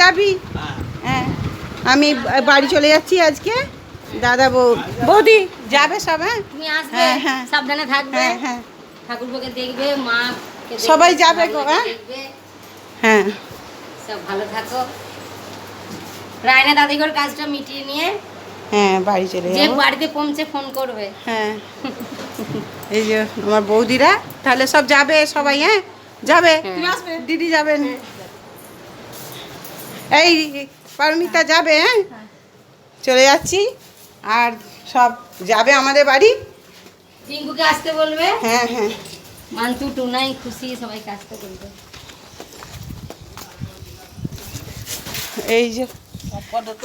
যাবি? হ্যাঁ। আমি বাড়ি চলে যাচ্ছি আজকে। দাদা বউ বৌদি যাবে সব হ্যাঁ? তুমি আসবে হ্যাঁ, হ্যাঁ। সাবধানে থাকবে। হ্যাঁ হ্যাঁ। ঠাকুরকে দেখবে মা সবাই যাবে গো, হ্যাঁ? হ্যাঁ। সব ভালো থাকো। রায়না কাজটা মিটিয়ে নিয়ে হ্যাঁ বাড়ি চলে যে বাড়িতে পৌঁছে ফোন করবে। হ্যাঁ। এই যে আমার বৌদিরা তাহলে সব যাবে সবাই হ্যাঁ? যাবে। হ্যাঁ। দিদি যাবেন। এই পারমিতা যাবে হ্যাঁ? চলে যাচ্ছি। আর সব যাবে আমাদের বাড়ি? টিঙ্কুকে আসতে বলবে? হ্যাঁ হ্যাঁ। মান্তু টুনাই খুশি সবাইকে আসতে বলবে। এই যে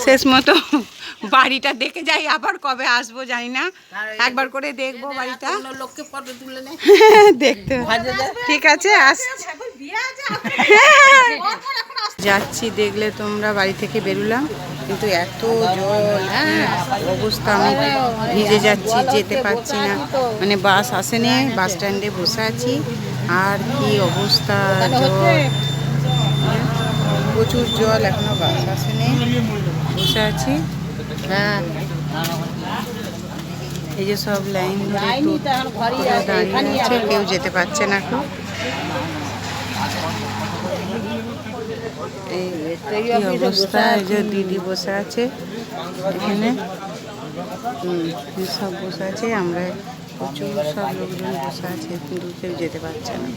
শেষ মতো বাড়িটা দেখে যাই আবার কবে আসব জানি না। একবার করে দেখব বাড়িটা। লোককে ফটো তুলে দেখতে ঠিক আছে আস যাচ্ছি দেখলে তোমরা বাড়ি থেকে বেরোলাম। কিন্তু এত জল হ্যাঁ অবস্থা আমি ভিজে যাচ্ছি যেতে পারছি না। মানে বাস আসেনি বাস স্ট্যান্ডে বসে আছি। আর কি অবস্থা জল। প্রচুর জল এখনও বাস আসেনি। বসে আছি। হ্যাঁ এই যে সব লাইন ধরে দাঁড়িয়ে আছে। কেউ যেতে পারছে না এখন। এই অবস্থা? এই যে দিদি বসে আছে এখানে। সব বসে আছে আমরা প্রচুর সব লোকজন বসে আছে কিন্তু কেউ যেতে পারছে না।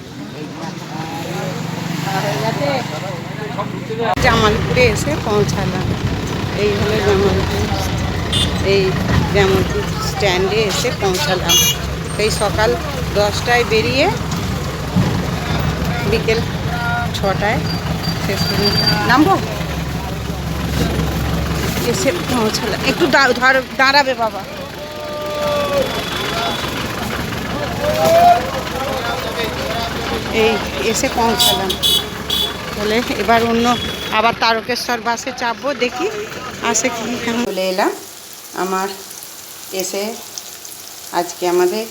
জামালপুরে এসে পৌঁছালাম। এই হলো জামালপুর এই জামালপুর স্ট্যান্ডে এসে পৌঁছালাম। এই সকাল দশটায় বেরিয়ে বিকেল ছটায় নামবো? এসে পৌঁছালাম একটু দাঁড়াবে বাবা। এই, এসে পৌঁছালাম। বলে এবার অন্য আবার তারকেশ্বর বাসে চাপবো, দেখি আসে কি চলে এলাম। আমার এসে আজকে আমাদের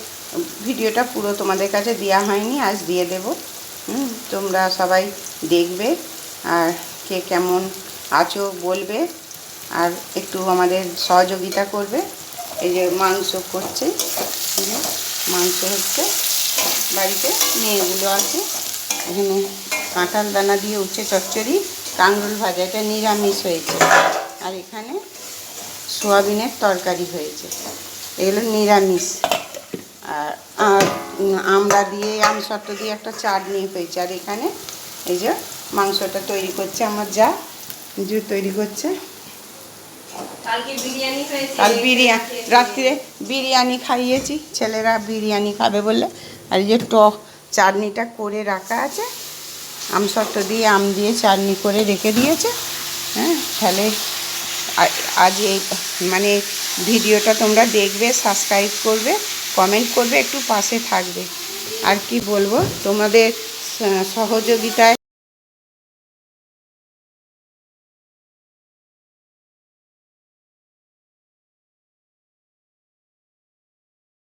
ভিডিওটা পুরো তোমাদের কাছে দেওয়া হয়নি, আজ দিয়ে দেব। তোমরা সবাই দেখবে। আর কে কেমন আছো বলবে, আর একটু আমাদের সহযোগিতা করবে। এই যে মাংস করছে মাংস হচ্ছে বাড়িতে, মেয়েগুলো আছে। এখানে কাঁঠাল দানা দিয়ে উঠছে চচ্চড়ি কাঙ্গুল ভাজা, এটা নিরামিষ হয়েছে। আর এখানে সোয়াবিনের তরকারি হয়েছে। এগুলো নিরামিষ। আর আর আমড়া দিয়ে, আমসত্ত্ব দিয়ে একটা চাটনি হয়েছে। আর এখানে এই যে মাংসটা তৈরি করছে আমার যা যে তৈরি করছে। কাল বিরিয়ানি রাত্রিরে বিরিয়ানি খাইয়েছি ছেলেরা বিরিয়ানি খাবে বললে। আর এই যে টক চাটনিটা করে রাখা আছে আম আমসত্ত্ব দিয়ে আম দিয়ে চাটনি করে রেখে দিয়েছে। হ্যাঁ তাহলে আজ এই মানে ভিডিওটা তোমরা দেখবে সাবস্ক্রাইব করবে কমেন্ট করবে একটু পাশে থাকবে। আর কি বলব তোমাদের সহযোগিতায়